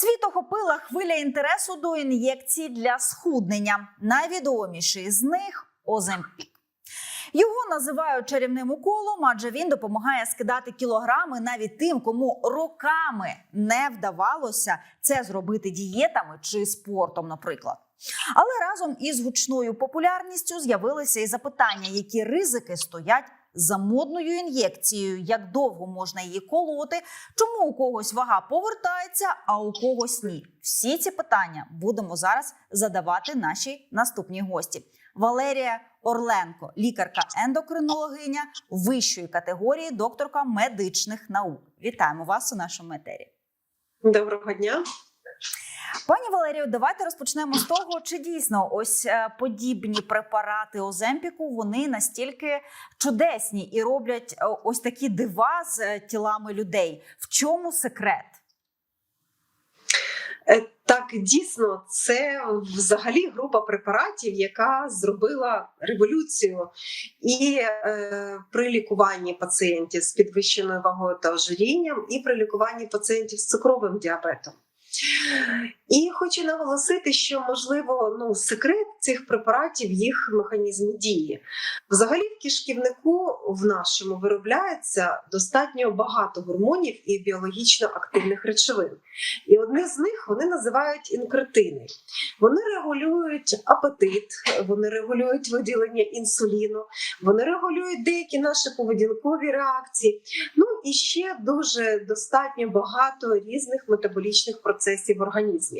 Світ охопила хвиля інтересу до ін'єкцій для схуднення. Найвідоміший з них Оземпік. Його називають чарівним уколом, адже він допомагає скидати кілограми навіть тим, кому роками не вдавалося це зробити дієтами чи спортом, наприклад. Але разом із гучною популярністю з'явилися і запитання, які ризики стоять за модною ін'єкцією, як довго можна її колоти, чому у когось вага повертається, а у когось ні. Всі ці питання будемо зараз задавати нашій наступній гості. Валерія Орленко, лікарка-ендокринологиня вищої категорії, докторка медичних наук. Вітаємо вас у нашому етері. Доброго дня. Пані Валерію, давайте розпочнемо з того, чи дійсно ось е, подібні препарати Оземпіку вони настільки чудесні і роблять е, ось такі дива з е, тілами людей. В чому секрет? Так, дійсно, це взагалі група препаратів, яка зробила революцію і е, при лікуванні пацієнтів з підвищеною вагою та ожирінням, і при лікуванні пацієнтів з цукровим діабетом. І хочу наголосити, що можливо ну, секрет цих препаратів їх механізм дії. Взагалі, в кишківнику в нашому виробляється достатньо багато гормонів і біологічно активних речовин. І одне з них вони називають інкретини. Вони регулюють апетит, вони регулюють виділення інсуліну, вони регулюють деякі наші поведінкові реакції. Ну і ще дуже достатньо багато різних метаболічних процесів в організмі.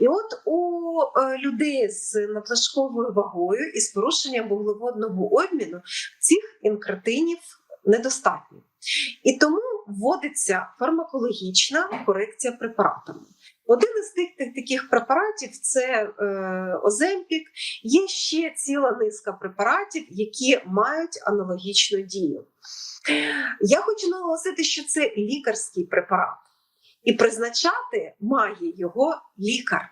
І от у е, людей з надлишковою вагою і з порушенням вуглеводного обміну цих інкретинів недостатньо. І тому вводиться фармакологічна корекція препаратами. Один із тих таких препаратів це е, Оземпік. Є ще ціла низка препаратів, які мають аналогічну дію. Я хочу наголосити, що це лікарський препарат, і призначати має його лікар.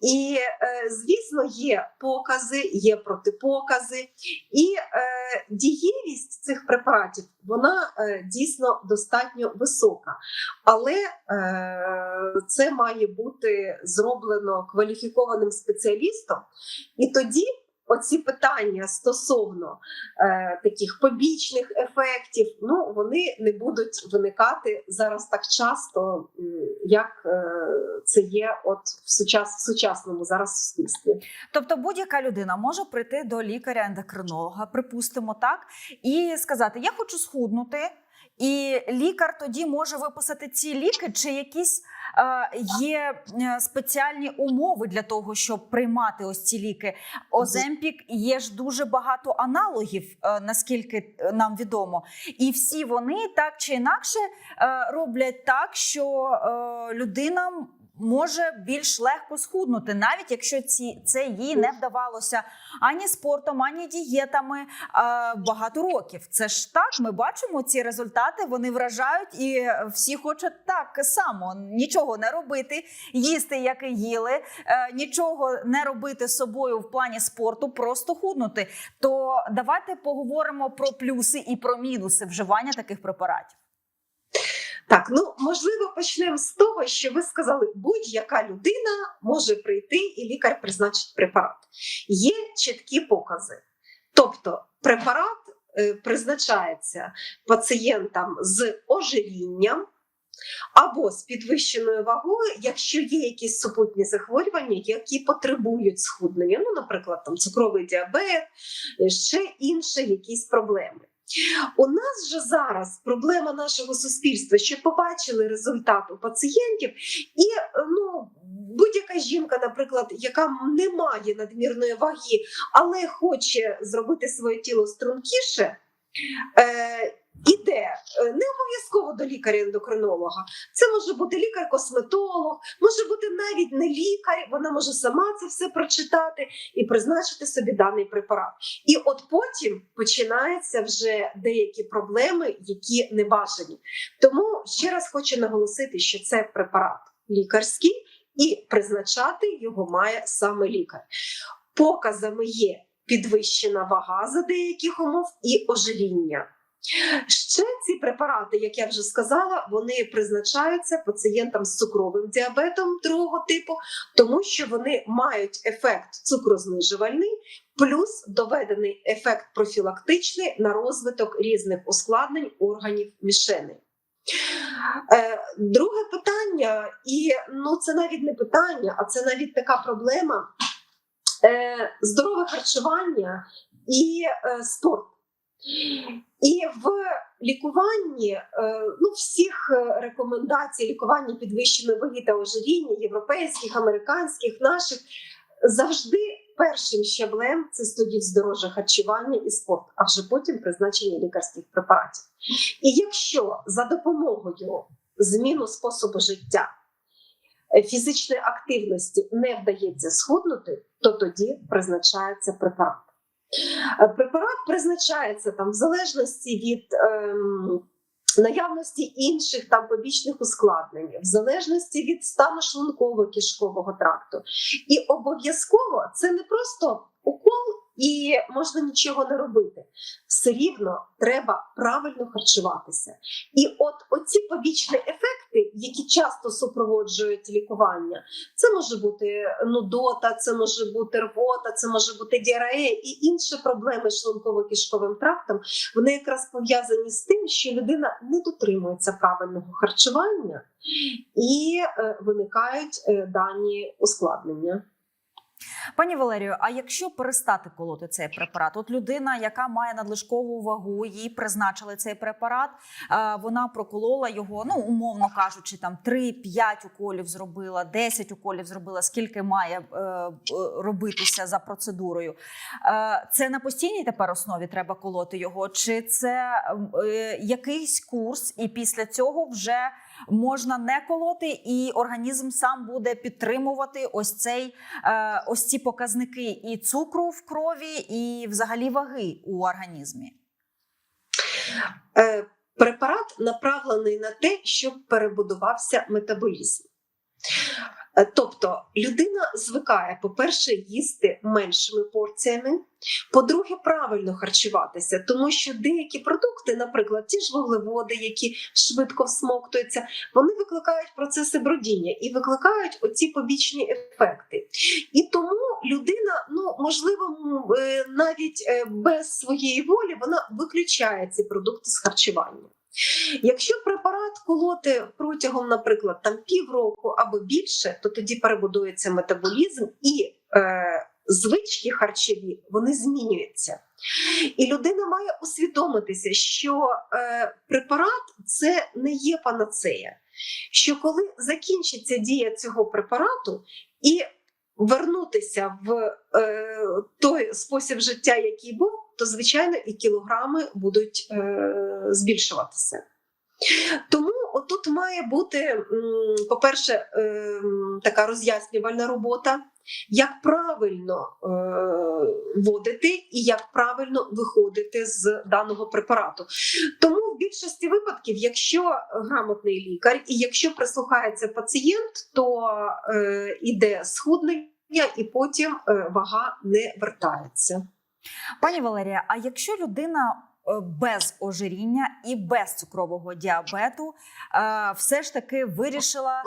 І, е, звісно, є покази, є протипокази, і е, дієвість цих препаратів вона е, дійсно достатньо висока. Але це має бути зроблено кваліфікованим спеціалістом, і тоді. Оці питання стосовно е, таких побічних ефектів, ну вони не будуть виникати зараз так часто, як е, це є от в, сучас, в сучасному зараз суспільстві. Тобто, будь-яка людина може прийти до лікаря-ендокринолога, припустимо так, і сказати: Я хочу схуднути. І лікар тоді може виписати ці ліки, чи якісь е, є е, спеціальні умови для того, щоб приймати ось ці ліки. Оземпік є ж дуже багато аналогів, е, наскільки нам відомо, і всі вони так чи інакше роблять так, що е, людина може більш легко схуднути, навіть якщо ці це їй не вдавалося ані спортом, ані дієтами е, багато років. Це ж так. Ми бачимо ці результати. Вони вражають, і всі хочуть так само нічого не робити, їсти, як і їли, е, нічого не робити з собою в плані спорту, просто худнути. То давайте поговоримо про плюси і про мінуси вживання таких препаратів. Так, ну можливо, почнемо з того, що ви сказали, будь-яка людина може прийти і лікар призначить препарат. Є чіткі покази. Тобто, препарат е, призначається пацієнтам з ожирінням або з підвищеною вагою, якщо є якісь супутні захворювання, які потребують схуднення. Ну, наприклад, там цукровий діабет, е, ще інші якісь проблеми. У нас же зараз проблема нашого суспільства, що побачили результат у пацієнтів, і ну, будь-яка жінка, наприклад, яка не має надмірної ваги, але хоче зробити своє тіло стрункіше. Е, Іде е, не обов'язково до лікаря-ендокринолога. Це може бути лікар-косметолог, може бути навіть не лікар. Вона може сама це все прочитати і призначити собі даний препарат. І от потім починаються вже деякі проблеми, які не бажані. Тому ще раз хочу наголосити, що це препарат лікарський, і призначати його має саме лікар. Показами є підвищена вага за деяких умов і ожиріння. Ще ці препарати, як я вже сказала, вони призначаються пацієнтам з цукровим діабетом другого типу, тому що вони мають ефект цукрознижувальний, плюс доведений ефект профілактичний на розвиток різних ускладнень органів мішени. Е, Друге питання, і ну це навіть не питання, а це навіть така проблема е, здорове харчування і е, спорт. І в лікуванні е, ну, всіх е, рекомендацій лікування підвищеної ваги та ожиріння, європейських, американських, наших завжди першим щаблем це стоїть здорове харчування і спорт, а вже потім призначення лікарських препаратів. І якщо за допомогою зміну способу життя е, фізичної активності не вдається схуднути, то тоді призначається препарат. Е, Препарат призначається там в залежності від ем, наявності інших там побічних ускладнень, в залежності від стану шлунково-кишкового тракту. І обов'язково це не просто укол і можна нічого не робити. Все рівно треба правильно харчуватися. І от оці побічні ефекти, які часто супроводжують лікування, це може бути нудота, це може бути рвота, це може бути діарея і інші проблеми з шлунково-кишковим трактом. Вони якраз пов'язані з тим, що людина не дотримується правильного харчування і е, виникають е, дані ускладнення. Пані Валерію, а якщо перестати колоти цей препарат, от людина, яка має надлишкову вагу, їй призначили цей препарат, е, вона проколола його, ну умовно кажучи, там 3-5 уколів зробила, 10 уколів зробила, скільки має е, е, робитися за процедурою. Це на постійній тепер основі треба колоти його, чи це якийсь курс, і після цього вже можна не колоти, і організм сам буде підтримувати ось цей е, ось ці показники і цукру в крові, і взагалі ваги у організмі. Е, Препарат направлений на те, щоб перебудувався метаболізм. Е, Тобто людина звикає, по-перше, їсти меншими порціями, по-друге, правильно харчуватися, тому що деякі продукти, наприклад, ті ж вуглеводи, які швидко всмоктуються, вони викликають процеси бродіння і викликають оці побічні ефекти. І тому людина, ну можливо, е, навіть е, без своєї волі вона виключає ці продукти з харчування. Якщо препарат колоти протягом, наприклад, там півроку або більше, то тоді перебудується метаболізм і е, звички харчові вони змінюються. І людина має усвідомитися, що е, препарат це не є панацея. Що коли закінчиться дія цього препарату і вернутися в е, той спосіб життя, який був, то звичайно і кілограми будуть е, збільшуватися. Тому отут має бути, по-перше, ем, така роз'яснювальна робота, як правильно е, вводити і як правильно виходити з даного препарату. Тому в більшості випадків, якщо грамотний лікар і якщо прислухається пацієнт, то е, іде схуднення і потім е, вага не вертається. Пані Валерія, а якщо людина е, без ожиріння і без цукрового діабету е, все ж таки вирішила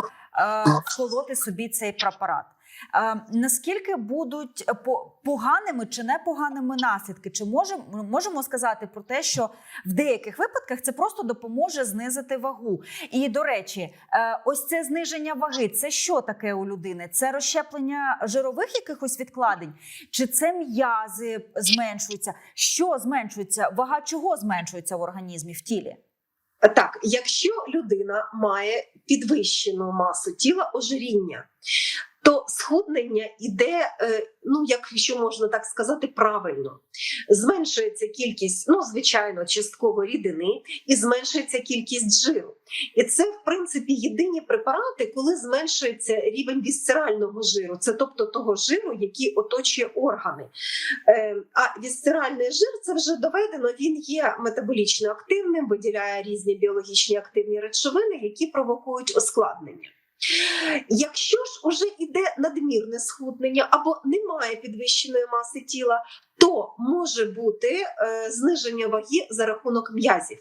вколоти собі цей препарат. Е, Наскільки будуть по- поганими чи непоганими наслідки? Чи можемо, можемо сказати про те, що в деяких випадках це просто допоможе знизити вагу? І до речі, е, ось це зниження ваги це що таке у людини? Це розщеплення жирових якихось відкладень? Чи це м'язи зменшуються? Що зменшується? Вага чого зменшується в організмі в тілі? Так, якщо людина має підвищену масу тіла ожиріння, то схуднення іде, е, ну якщо можна так сказати, правильно. Зменшується кількість, ну звичайно, частково рідини, і зменшується кількість жиру. І це, в принципі, єдині препарати, коли зменшується рівень вісцерального жиру, це тобто того жиру, який оточує органи. Е, А вісцеральний жир це вже доведено. Він є метаболічно активним, виділяє різні біологічні активні речовини, які провокують ускладнення. Якщо ж уже йде надмірне схуднення або немає підвищеної маси тіла, то може бути е, зниження ваги за рахунок м'язів.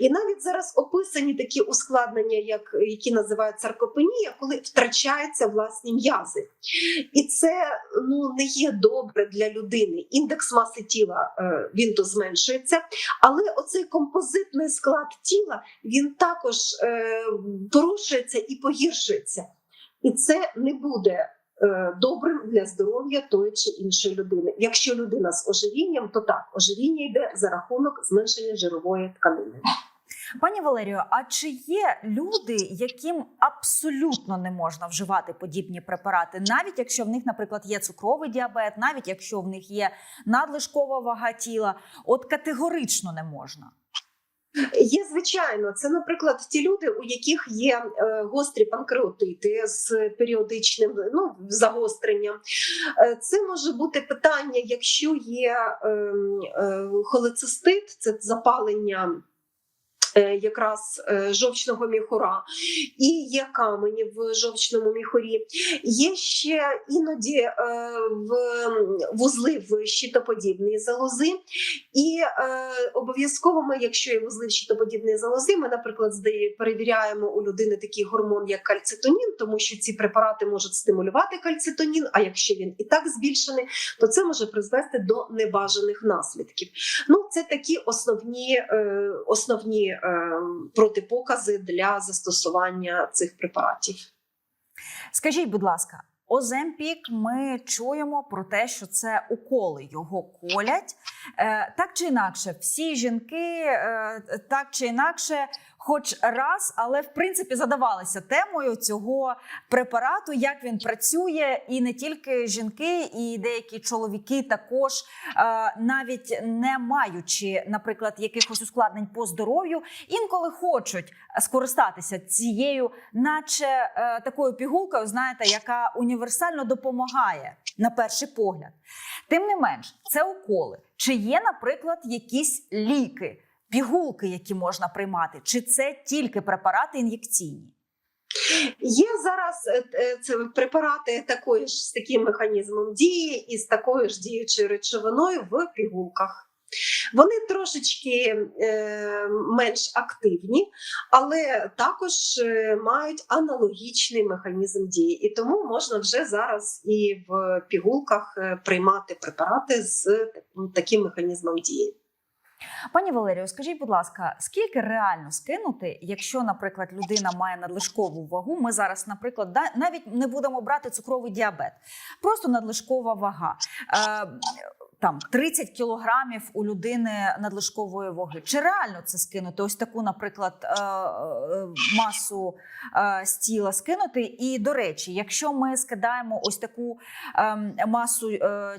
І навіть зараз описані такі ускладнення, як які називають саркопенія, коли втрачаються власні м'язи. І це ну не є добре для людини. Індекс маси тіла е, він то зменшується, але оцей композитний склад тіла він також е, порушується і погіршується. І це не буде добрим для здоров'я тої чи іншої людини. Якщо людина з ожирінням, то так, ожиріння йде за рахунок зменшення жирової тканини. Пані Валерію, а чи є люди, яким абсолютно не можна вживати подібні препарати, навіть якщо в них, наприклад, є цукровий діабет, навіть якщо в них є надлишкова вага тіла, от категорично не можна? Є звичайно, це, наприклад, ті люди, у яких є е, гострі панкреатити з періодичним ну, загостренням. Е, це може бути питання, якщо є е, е, холецистит, це запалення. Е, Якраз е, жовчного міхура і є камені в жовчному міхурі. Є ще іноді е, в вузли в щитоподібної залози, і обов'язково ми, якщо є вузли в щитоподібної залози, ми, наприклад, перевіряємо у людини такий гормон, як кальцитонін, тому що ці препарати можуть стимулювати кальцитонін. А якщо він і так збільшений, то це може призвести до небажаних наслідків. Ну, це такі основні, основні протипокази для застосування цих препаратів. Скажіть, будь ласка, Оземпік, ми чуємо про те, що це уколи його колять. Е, так чи інакше, всі жінки е, так чи інакше, хоч раз, але в принципі задавалися темою цього препарату, як він працює, і не тільки жінки, і деякі чоловіки також, е, навіть не маючи, наприклад, якихось ускладнень по здоров'ю, інколи хочуть скористатися цією, наче е, такою пігулкою, знаєте, яка універсально допомагає на перший погляд. Тим не менш, це уколи. Чи є, наприклад, якісь ліки, пігулки, які можна приймати, чи це тільки препарати ін'єкційні? Є зараз е, е, це препарати такої ж з таким механізмом дії і з такою ж діючою речовиною в пігулках. Вони трошечки е, менш активні, але також е, мають аналогічний механізм дії. І тому можна вже зараз і в пігулках приймати препарати з таким- таким механізмом дії. Пані Валерію, скажіть, будь ласка, скільки реально скинути, якщо, наприклад, людина має надлишкову вагу? Ми зараз, наприклад, навіть не будемо брати цукровий діабет, просто надлишкова вага. Е, там 30 кілограмів у людини надлишкової ваги. Чи реально це скинути? Ось таку, наприклад, е, е, масу з тіла скинути. І до речі, якщо ми скидаємо ось таку ем, масу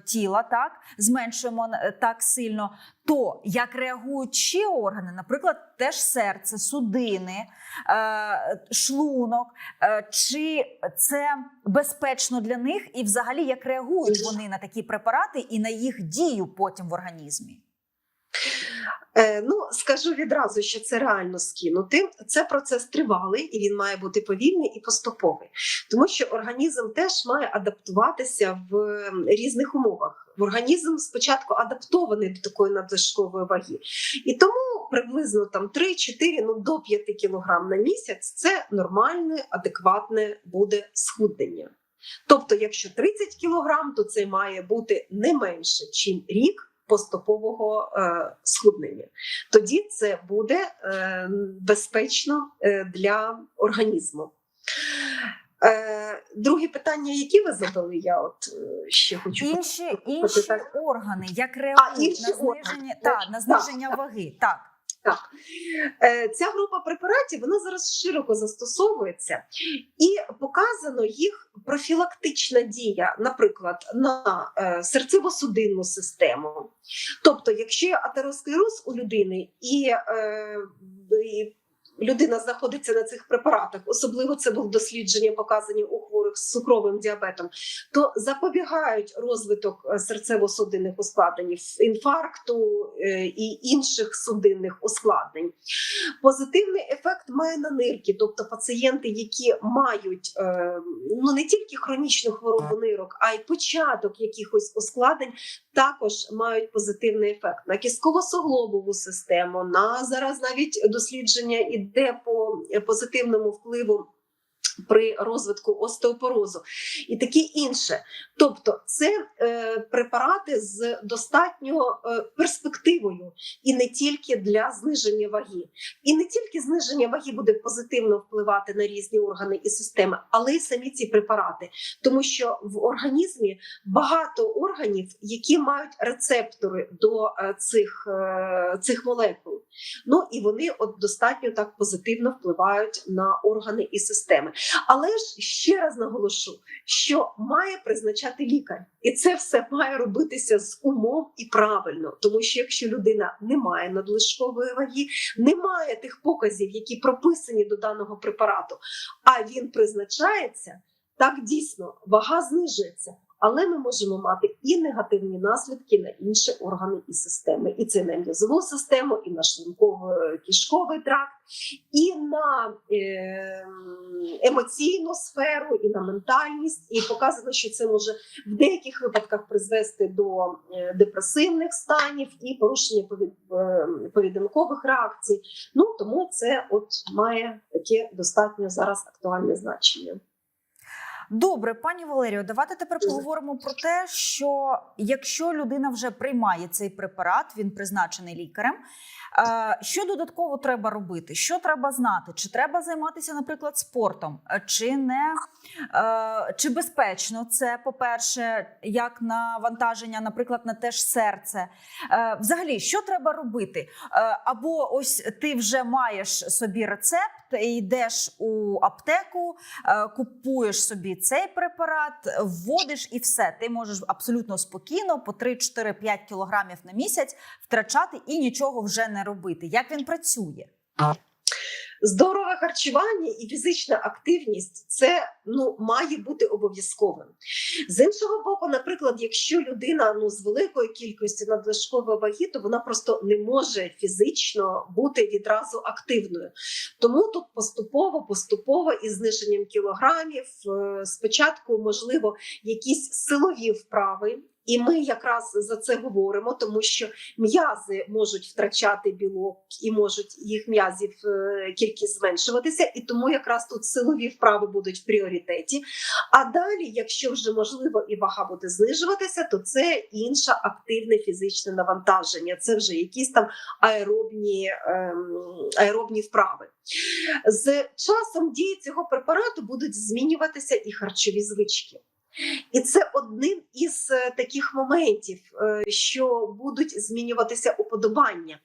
тіла, так зменшуємо так сильно, то як реагують ще органи, наприклад, теж серце, судини, е, шлунок, е, чи це безпечно для них, і взагалі як реагують вони на такі препарати і на їх дію потім в організмі? Е, ну, скажу відразу, що це реально скинути. Це процес тривалий і він має бути повільний і поступовий, тому що організм теж має адаптуватися в ем, різних умовах. Організм спочатку адаптований до такої надлишкової ваги, і тому приблизно там 3-4, ну до 5 кілограм на місяць це нормальне, адекватне буде схуднення. Тобто, якщо 30 кілограм, то це має бути не менше, ніж рік поступового е, схуднення. Тоді це буде е, безпечно е, для організму. Е, друге питання, які ви задали, я от ще хочу Інші, інші органи як реагують на зниження, органи. та, на зниження так. ваги? Так. Е, Ця група препаратів вона зараз широко застосовується, і показано їх профілактична дія, наприклад, на е, серцево-судинну систему. Тобто, якщо є атеросклероз у людини і, е, і людина знаходиться на цих препаратах, особливо це були дослідження, показані у хворих з цукровим діабетом, то запобігають розвиток е, серцево-судинних ускладнень, інфаркту е, і інших судинних ускладнень. Позитивний ефект має на нирки, тобто пацієнти, які мають е, ну не тільки хронічну хворобу нирок, а й початок якихось ускладнень, також мають позитивний ефект на кістково-суглобову систему. На зараз навіть дослідження іде по е, позитивному впливу. При розвитку остеопорозу і таке інше, тобто це е, препарати з достатньо е, перспективою, і не тільки для зниження ваги, і не тільки зниження ваги буде позитивно впливати на різні органи і системи, але й самі ці препарати, тому що в організмі багато органів, які мають рецептори до е, цих, е, цих молекул. Ну і вони от достатньо так позитивно впливають на органи і системи. Але ж ще раз наголошу, що має призначати лікар, і це все має робитися з умов і правильно, тому що якщо людина не має надлишкової ваги, не має тих показів, які прописані до даного препарату, а він призначається, так дійсно вага знижується. Але ми можемо мати і негативні наслідки на інші органи і системи, і це на м'язову систему, і на шлунково-кишковий тракт, і на е, емоційну сферу, і на ментальність. І показано, що це може в деяких випадках призвести до е, депресивних станів і порушення е, поведінкових реакцій. Ну тому це от має таке достатньо зараз актуальне значення. Добре, пані Валерію, давайте тепер поговоримо про те, що якщо людина вже приймає цей препарат, він призначений лікарем. Е, Що додатково треба робити? Що треба знати? Чи треба займатися, наприклад, спортом, Е, чи не е, чи безпечно це, по-перше, як навантаження, наприклад, на те ж серце? Взагалі, що треба робити? Або ось ти вже маєш собі рецепт, йдеш у аптеку, купуєш собі цей препарат, вводиш і все. Ти можеш абсолютно спокійно по 3-4-5 кілограмів на місяць втрачати і нічого вже не робити. Як він працює? Здорове харчування і фізична активність це ну має бути обов'язковим. З іншого боку, наприклад, якщо людина ну з великою кількістю надлишкової ваги, то вона просто не може фізично бути відразу активною. Тому тут поступово, поступово із зниженням кілограмів, е, спочатку можливо якісь силові вправи. І ми якраз за це говоримо, тому що м'язи можуть втрачати білок і можуть їх м'язів е, кількість зменшуватися, і тому якраз тут силові вправи будуть в пріоритеті. А далі, якщо вже можливо і вага буде знижуватися, то це інше активне фізичне навантаження. Це вже якісь там аеробні, ем, аеробні вправи. З часом дії цього препарату будуть змінюватися і харчові звички. І це одним із е, таких моментів, е, що будуть змінюватися уподобання.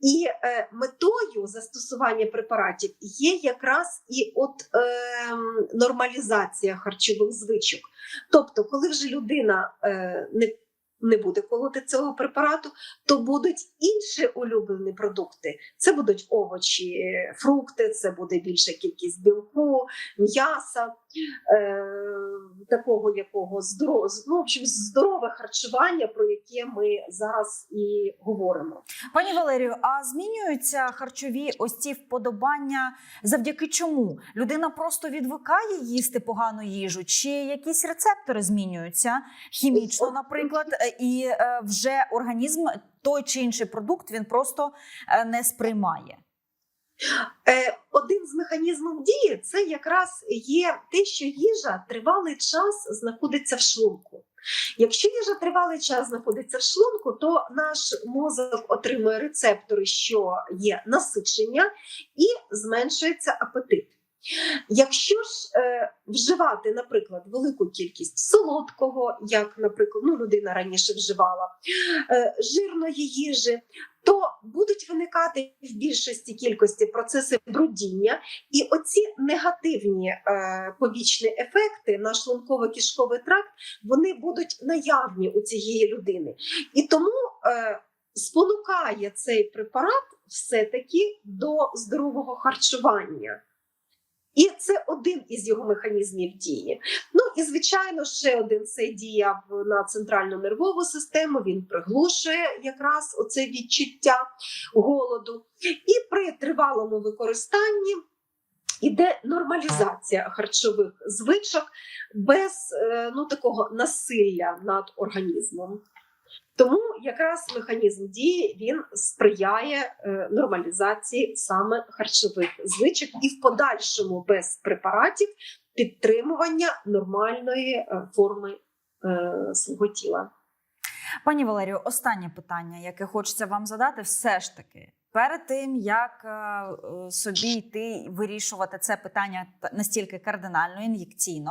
І е, метою застосування препаратів є якраз і от е, нормалізація харчових звичок. Тобто, коли вже людина е, не не буде колоти цього препарату, то будуть інші улюблені продукти. Це будуть овочі, фрукти, це буде більша кількість білку, м'яса, е, такого якого здорового, ну, в общем, здорове харчування, про яке ми зараз і говоримо. Пані Валерію, а змінюються харчові ось ці вподобання завдяки чому? Людина просто відвикає їсти погану їжу, чи якісь рецептори змінюються хімічно, наприклад, е, і е, вже організм той чи інший продукт він просто е, не сприймає. Е, один з механізмів дії це якраз є те, що їжа тривалий час знаходиться в шлунку. Якщо їжа тривалий час знаходиться в шлунку, то наш мозок отримує рецептори, що є насичення, і зменшується апетит. Якщо ж е, вживати, наприклад, велику кількість солодкого, як, наприклад, ну, людина раніше вживала, е, жирної їжі, то будуть виникати в більшості кількості процеси брудіння, і оці негативні е, побічні ефекти на шлунково-кишковий тракт вони будуть наявні у цієї людини. І тому е, спонукає цей препарат все-таки до здорового харчування. І це один із його механізмів дії. Ну і звичайно, ще один це дія на центральну нервову систему. Він приглушує якраз оце відчуття голоду. І при тривалому використанні іде нормалізація харчових звичок без е, ну, такого насилля над організмом. Тому якраз механізм дії він сприяє е, нормалізації саме харчових звичок і в подальшому без препаратів підтримування нормальної е, форми е, свого тіла. Пані Валерію, останнє питання, яке хочеться вам задати, все ж таки. Перед тим як собі йти вирішувати це питання та- настільки кардинально, ін'єкційно,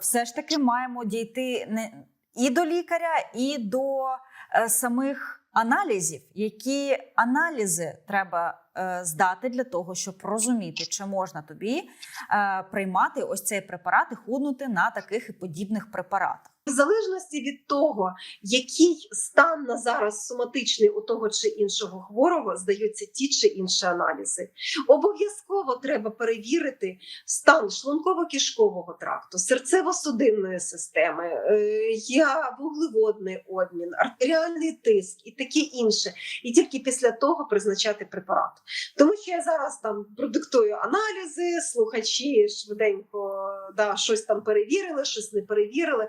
все ж таки маємо дійти не і до лікаря, і до е, самих аналізів, які аналізи треба е, здати для того, щоб розуміти, чи можна тобі е, приймати ось цей препарат і худнути на таких і подібних препаратах. В залежності від того, який стан на зараз соматичний у того чи іншого хворого, здаються ті чи інші аналізи. Обов'язково треба перевірити стан шлунково-кишкового тракту, серцево-судинної системи, е, я вуглеводний обмін, артеріальний тиск і таке інше. І тільки після того призначати препарат. Тому що я зараз там продиктую аналізи, слухачі швиденько да, щось там перевірили, щось не перевірили.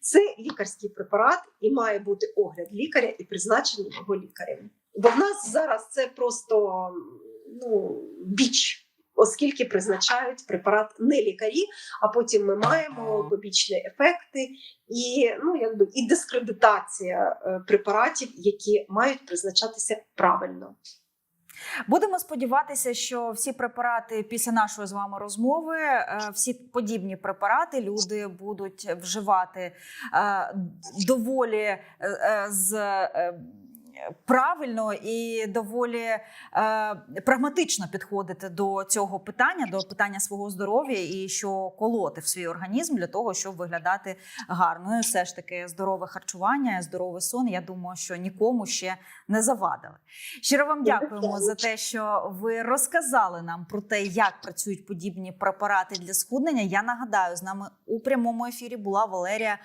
Це лікарський препарат і має бути огляд лікаря і призначення його лікарем. Бо в нас зараз це просто ну, біч, оскільки призначають препарат не лікарі, а потім ми маємо побічні ефекти і, ну, якби, і дискредитація е, препаратів, які мають призначатися правильно. Будемо сподіватися, що всі препарати після нашої з вами розмови, е, всі подібні препарати люди будуть вживати е, доволі е, з. Правильно і доволі е, прагматично підходити до цього питання, до питання свого здоров'я і що колоти в свій організм для того, щоб виглядати гарно. І все ж таки здорове харчування, здоровий сон. Я думаю, що нікому ще не завадили. Щиро вам дякуємо за те, що ви розказали нам про те, як працюють подібні препарати для схуднення. Я нагадаю, з нами у прямому ефірі була Валерія.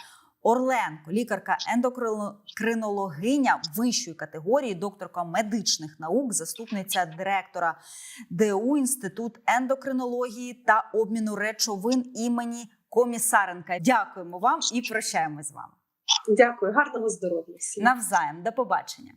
Орленко, лікарка ендокринологиня вищої категорії, докторка медичних наук, заступниця директора ДУ Інститут ендокринології та обміну речовин імені Комісаренка. Дякуємо вам і прощаємось з вами Дякую, гарного здоров'я всім. навзаєм. До побачення.